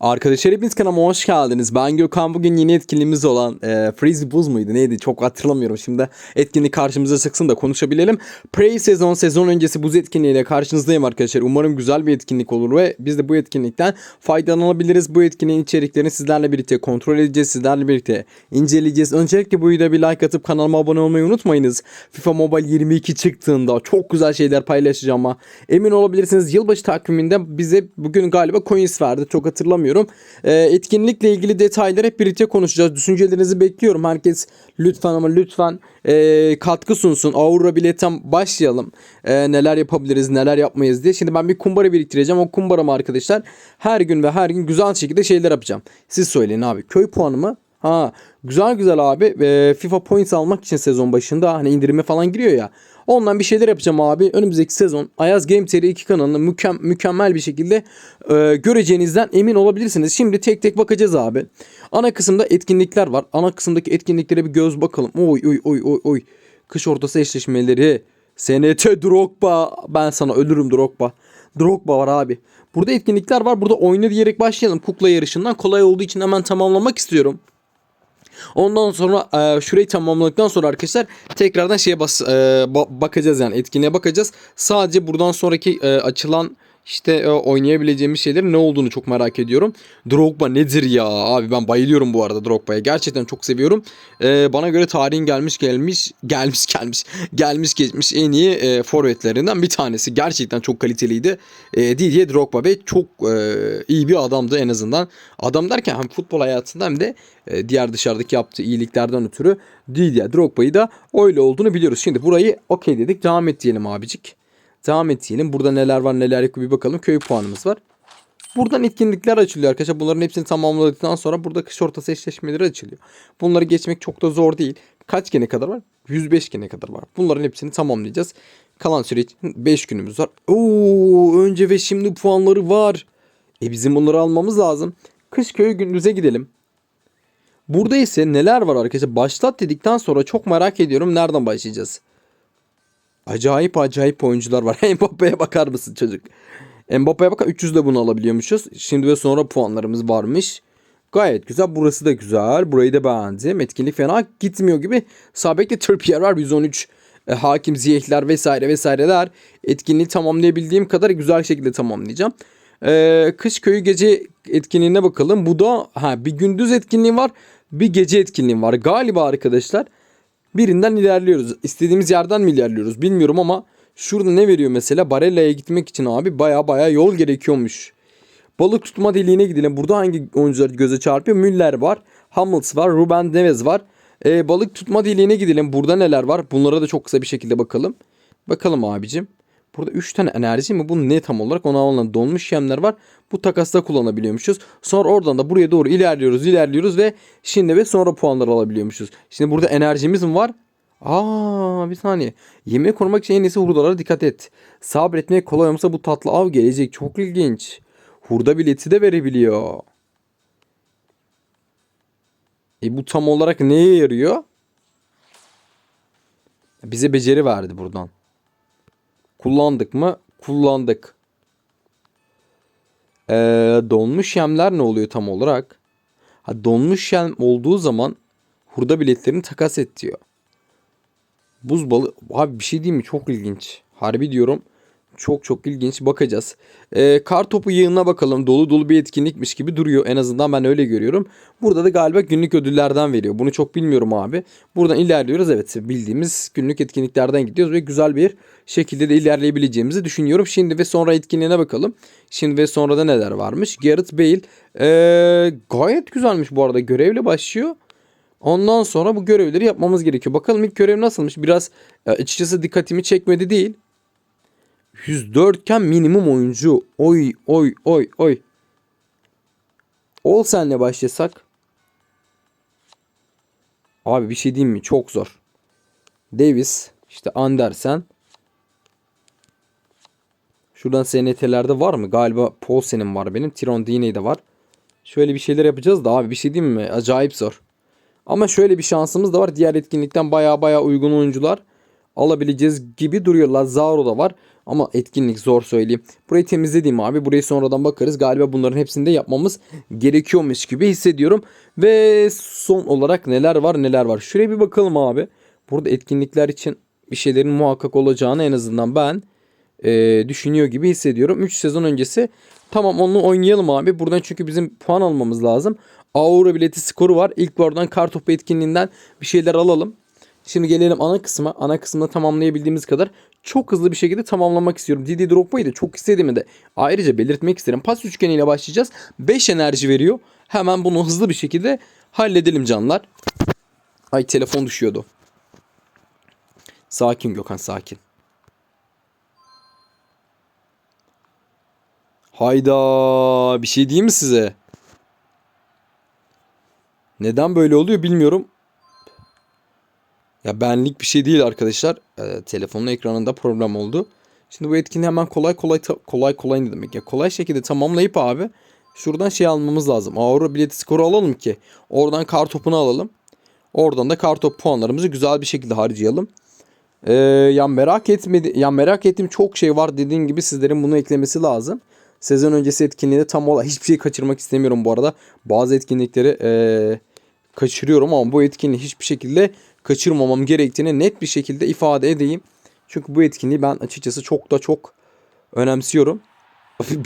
Arkadaşlar hepiniz kanalıma hoş geldiniz. Ben Gökhan. Bugün yeni etkinliğimiz olan e, Freeze Buz muydu neydi çok hatırlamıyorum. Şimdi etkinlik karşımıza çıksın da konuşabilelim. Pre sezon sezon öncesi buz etkinliğiyle karşınızdayım arkadaşlar. Umarım güzel bir etkinlik olur ve biz de bu etkinlikten faydalanabiliriz. Bu etkinliğin içeriklerini sizlerle birlikte kontrol edeceğiz. Sizlerle birlikte inceleyeceğiz. Öncelikle bu videoya bir like atıp kanalıma abone olmayı unutmayınız. FIFA Mobile 22 çıktığında çok güzel şeyler paylaşacağım ama emin olabilirsiniz yılbaşı takviminde bize bugün galiba coins verdi. Çok hatırlamıyorum. Ee, etkinlikle ilgili detayları hep birlikte konuşacağız. Düşüncelerinizi bekliyorum. Herkes lütfen ama lütfen e, katkı sunsun. Aura biletten başlayalım. E, neler yapabiliriz, neler yapmayız diye. Şimdi ben bir kumbara biriktireceğim. O kumbaramı arkadaşlar her gün ve her gün güzel şekilde şeyler yapacağım. Siz söyleyin abi. Köy puanı mı? Ha güzel güzel abi. E, FIFA points almak için sezon başında hani indirime falan giriyor ya. Ondan bir şeyler yapacağım abi. Önümüzdeki sezon Ayaz Game TR 2 kanalını mükem- mükemmel bir şekilde e, göreceğinizden emin olabilirsiniz. Şimdi tek tek bakacağız abi. Ana kısımda etkinlikler var. Ana kısımdaki etkinliklere bir göz bakalım. Oy oy oy oy oy. Kış ortası eşleşmeleri. SNT Drogba. Ben sana ölürüm Drogba. Drogba var abi. Burada etkinlikler var. Burada oyna diyerek başlayalım. Kukla yarışından kolay olduğu için hemen tamamlamak istiyorum. Ondan sonra e, şurayı tamamladıktan sonra arkadaşlar tekrardan şeye bas, e, ba- bakacağız yani etkinliğe bakacağız. Sadece buradan sonraki e, açılan işte e, oynayabileceğimiz şeylerin ne olduğunu çok merak ediyorum. Drogba nedir ya abi ben bayılıyorum bu arada Drogba'ya. Gerçekten çok seviyorum. E, bana göre tarihin gelmiş gelmiş gelmiş gelmiş gelmiş geçmiş en iyi e, forvetlerinden bir tanesi. Gerçekten çok kaliteliydi. E, Didier Drogba ve çok e, iyi bir adamdı en azından. Adam derken hem futbol hayatında hem de e, diğer dışarıdaki yaptığı iyiliklerden ötürü Didier Drogba'yı da öyle olduğunu biliyoruz. Şimdi burayı okey dedik. Devam et diyelim abicik. Devam et diyelim. Burada neler var neler yok bir bakalım. Köy puanımız var. Buradan etkinlikler açılıyor arkadaşlar. Bunların hepsini tamamladıktan sonra burada kış ortası eşleşmeleri açılıyor. Bunları geçmek çok da zor değil. Kaç gene kadar var? 105 gene kadar var. Bunların hepsini tamamlayacağız. Kalan süre için 5 günümüz var. Oo, önce ve şimdi puanları var. E bizim bunları almamız lazım. Kış köyü gündüze gidelim. Burada ise neler var arkadaşlar? Başlat dedikten sonra çok merak ediyorum. Nereden başlayacağız? Acayip acayip oyuncular var. Mbappe'ye bakar mısın çocuk? Mbappe'ye bakar 300 de bunu alabiliyormuşuz. Şimdi ve sonra puanlarımız varmış. Gayet güzel. Burası da güzel. Burayı da beğendim. Etkinlik fena gitmiyor gibi. Sabek'te Trippier var. 113 e, hakim ziyehler vesaire vesaireler. Etkinliği tamamlayabildiğim kadar güzel şekilde tamamlayacağım. E, kış köyü gece etkinliğine bakalım. Bu da ha bir gündüz etkinliği var. Bir gece etkinliği var. Galiba arkadaşlar birinden ilerliyoruz. İstediğimiz yerden mi ilerliyoruz bilmiyorum ama şurada ne veriyor mesela? Barella'ya gitmek için abi baya baya yol gerekiyormuş. Balık tutma deliğine gidelim. Burada hangi oyuncular göze çarpıyor? Müller var. Hummels var. Ruben Neves var. Ee, balık tutma deliğine gidelim. Burada neler var? Bunlara da çok kısa bir şekilde bakalım. Bakalım abicim. Burada 3 tane enerji mi? Bu ne tam olarak? Ona alınan donmuş yemler var. Bu takasta kullanabiliyormuşuz. Sonra oradan da buraya doğru ilerliyoruz, ilerliyoruz ve şimdi ve sonra puanlar alabiliyormuşuz. Şimdi burada enerjimiz mi var? Aa bir saniye. Yemeği korumak için en iyisi hurdalara dikkat et. Sabretmeye kolay olmasa bu tatlı av gelecek. Çok ilginç. Hurda bileti de verebiliyor. E bu tam olarak neye yarıyor? Bize beceri verdi buradan. Kullandık mı? Kullandık. Ee, donmuş yemler ne oluyor tam olarak? Ha, donmuş yem olduğu zaman hurda biletlerini takas et diyor. Buz balı... Abi bir şey diyeyim mi? Çok ilginç. Harbi diyorum. Çok çok ilginç. Bakacağız. Ee, kar topu yığınına bakalım. Dolu dolu bir etkinlikmiş gibi duruyor. En azından ben öyle görüyorum. Burada da galiba günlük ödüllerden veriyor. Bunu çok bilmiyorum abi. Buradan ilerliyoruz. Evet bildiğimiz günlük etkinliklerden gidiyoruz ve güzel bir şekilde de ilerleyebileceğimizi düşünüyorum. Şimdi ve sonra etkinliğine bakalım. Şimdi ve sonra da neler varmış? Gareth Bale ee, gayet güzelmiş bu arada. Görevle başlıyor. Ondan sonra bu görevleri yapmamız gerekiyor. Bakalım ilk görev nasılmış? Biraz e, açıkçası dikkatimi çekmedi değil. 104 iken minimum oyuncu. Oy oy oy oy. Ol senle başlasak. Abi bir şey diyeyim mi? Çok zor. Davis, işte Andersen. Şuradan SNT'lerde var mı? Galiba Paulsen'in var benim. Tiron Diney de var. Şöyle bir şeyler yapacağız da abi bir şey diyeyim mi? Acayip zor. Ama şöyle bir şansımız da var. Diğer etkinlikten baya baya uygun oyuncular alabileceğiz gibi duruyor. Lazaro da var ama etkinlik zor söyleyeyim. Burayı temizlediğim abi. Burayı sonradan bakarız. Galiba bunların hepsini de yapmamız gerekiyormuş gibi hissediyorum. Ve son olarak neler var neler var. Şuraya bir bakalım abi. Burada etkinlikler için bir şeylerin muhakkak olacağını en azından ben e, düşünüyor gibi hissediyorum. 3 sezon öncesi tamam onu oynayalım abi. Buradan çünkü bizim puan almamız lazım. Aura bileti skoru var. İlk oradan kartopu etkinliğinden bir şeyler alalım. Şimdi gelelim ana kısma. Ana kısımda tamamlayabildiğimiz kadar çok hızlı bir şekilde tamamlamak istiyorum. Didi Drogba'yı da çok istediğimi de ayrıca belirtmek isterim. Pas üçgeniyle başlayacağız. 5 enerji veriyor. Hemen bunu hızlı bir şekilde halledelim canlar. Ay telefon düşüyordu. Sakin Gökhan sakin. Hayda bir şey diyeyim mi size? Neden böyle oluyor bilmiyorum. Ya benlik bir şey değil arkadaşlar. Ee, telefonun ekranında problem oldu. Şimdi bu etkinliği hemen kolay kolay kolay kolay ne demek ya kolay şekilde tamamlayıp abi şuradan şey almamız lazım. Aura bileti skoru alalım ki oradan kar topunu alalım. Oradan da kar top puanlarımızı güzel bir şekilde harcayalım. Ee, ya merak etmedi ya merak ettiğim çok şey var dediğim gibi sizlerin bunu eklemesi lazım. Sezon öncesi etkinliğinde tam olarak hiçbir şey kaçırmak istemiyorum bu arada. Bazı etkinlikleri ee, kaçırıyorum ama bu etkinliği hiçbir şekilde kaçırmamam gerektiğini net bir şekilde ifade edeyim. Çünkü bu etkinliği ben açıkçası çok da çok önemsiyorum.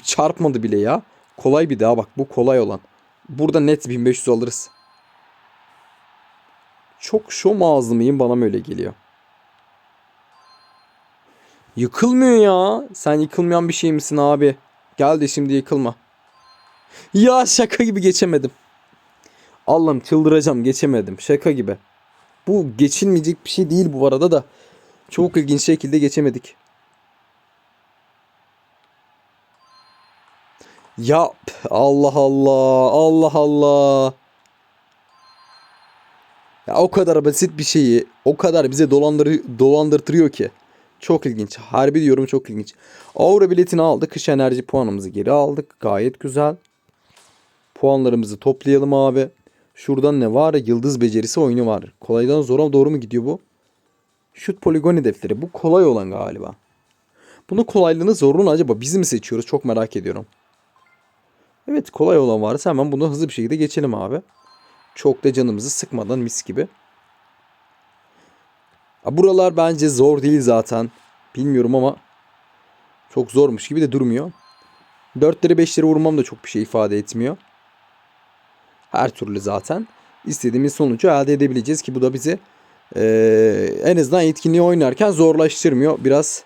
Çarpmadı bile ya. Kolay bir daha bak bu kolay olan. Burada net 1500 alırız. Çok şom ağızlı mıyım bana mı öyle geliyor. Yıkılmıyor ya. Sen yıkılmayan bir şey misin abi? Gel de şimdi yıkılma. Ya şaka gibi geçemedim. Allah'ım çıldıracağım geçemedim. Şaka gibi. Bu geçilmeyecek bir şey değil bu arada da. Çok ilginç şekilde geçemedik. Ya Allah Allah Allah Allah. Ya o kadar basit bir şeyi o kadar bize dolandır dolandırtırıyor ki. Çok ilginç. Harbi diyorum çok ilginç. Aura biletini aldık. Kış enerji puanımızı geri aldık. Gayet güzel. Puanlarımızı toplayalım abi. Şuradan ne var? Yıldız becerisi oyunu var. Kolaydan zora doğru mu gidiyor bu? Şut poligon hedefleri. Bu kolay olan galiba. Bunu kolaylığını zorluğunu acaba biz mi seçiyoruz? Çok merak ediyorum. Evet kolay olan varsa hemen bunu hızlı bir şekilde geçelim abi. Çok da canımızı sıkmadan mis gibi. Buralar bence zor değil zaten. Bilmiyorum ama çok zormuş gibi de durmuyor. 4'leri 5'leri vurmam da çok bir şey ifade etmiyor. Her türlü zaten istediğimiz sonucu elde edebileceğiz ki bu da bizi eee, en azından etkinliği oynarken zorlaştırmıyor. Biraz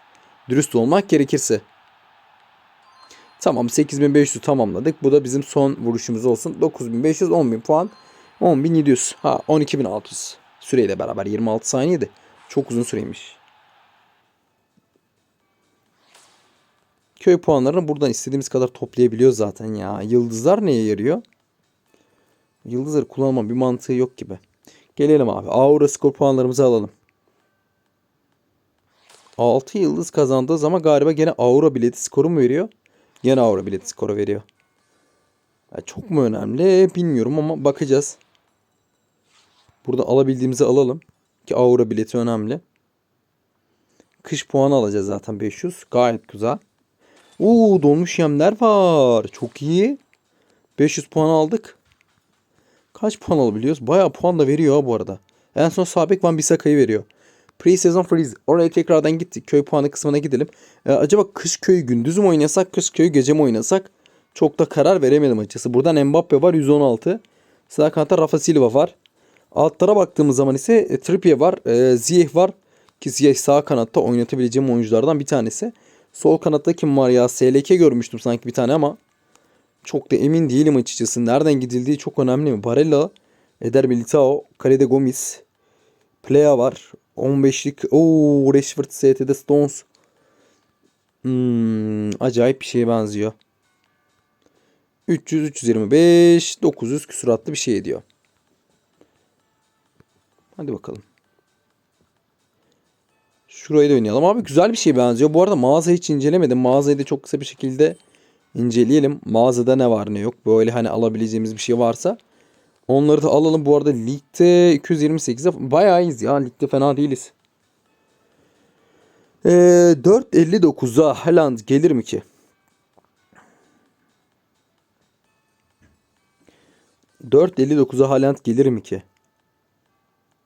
dürüst olmak gerekirse. Tamam 8500 tamamladık. Bu da bizim son vuruşumuz olsun. 9500 10000 puan. 10700. Ha 12600. Süreyle beraber 26 saniyede. Çok uzun süreymiş. Köy puanlarını buradan istediğimiz kadar toplayabiliyoruz zaten ya. Yıldızlar neye yarıyor? Yıldızları kullanma bir mantığı yok gibi. Gelelim abi. Aura skor puanlarımızı alalım. 6 yıldız kazandığı zaman galiba gene Aura bileti skoru mu veriyor? Gene Aura bileti skoru veriyor. Ya çok mu önemli bilmiyorum ama bakacağız. Burada alabildiğimizi alalım. Ki Aura bileti önemli. Kış puanı alacağız zaten 500. Gayet güzel. Oo donmuş yemler var. Çok iyi. 500 puan aldık. Kaç puan alabiliyoruz? Bayağı puan da veriyor bu arada. En son Sabek Van Bissaka'yı veriyor. Pre-season freeze. Oraya tekrardan gittik. Köy puanı kısmına gidelim. Ee, acaba kış köyü gündüz mü oynasak, kış köyü gece mi oynasak? Çok da karar veremedim açıkçası. Buradan Mbappe var 116. Sağ kanatta Rafa Silva var. Altlara baktığımız zaman ise e, Trippier var. E, Ziyech var. Ki Ziyech sağ kanatta oynatabileceğim oyunculardan bir tanesi. Sol kanatta kim var ya? SLK görmüştüm sanki bir tane ama çok da emin değilim açıkçası. Nereden gidildiği çok önemli mi? Barella, Eder Militao, Kalede Gomis, Plea var. 15'lik. Oo, Rashford, ST'de Stones. Hmm, acayip bir şeye benziyor. 300, 325, 900 küsuratlı bir şey ediyor. Hadi bakalım. Şurayı da oynayalım. Abi güzel bir şey benziyor. Bu arada mağaza hiç incelemedim. Mağazayı da çok kısa bir şekilde inceleyelim. Mağazada ne var ne yok. Böyle hani alabileceğimiz bir şey varsa. Onları da alalım. Bu arada ligde 228'e bayağı iyiyiz ya. Ligde fena değiliz. Ee, 4.59'a Haaland gelir mi ki? 4.59'a Haaland gelir mi ki?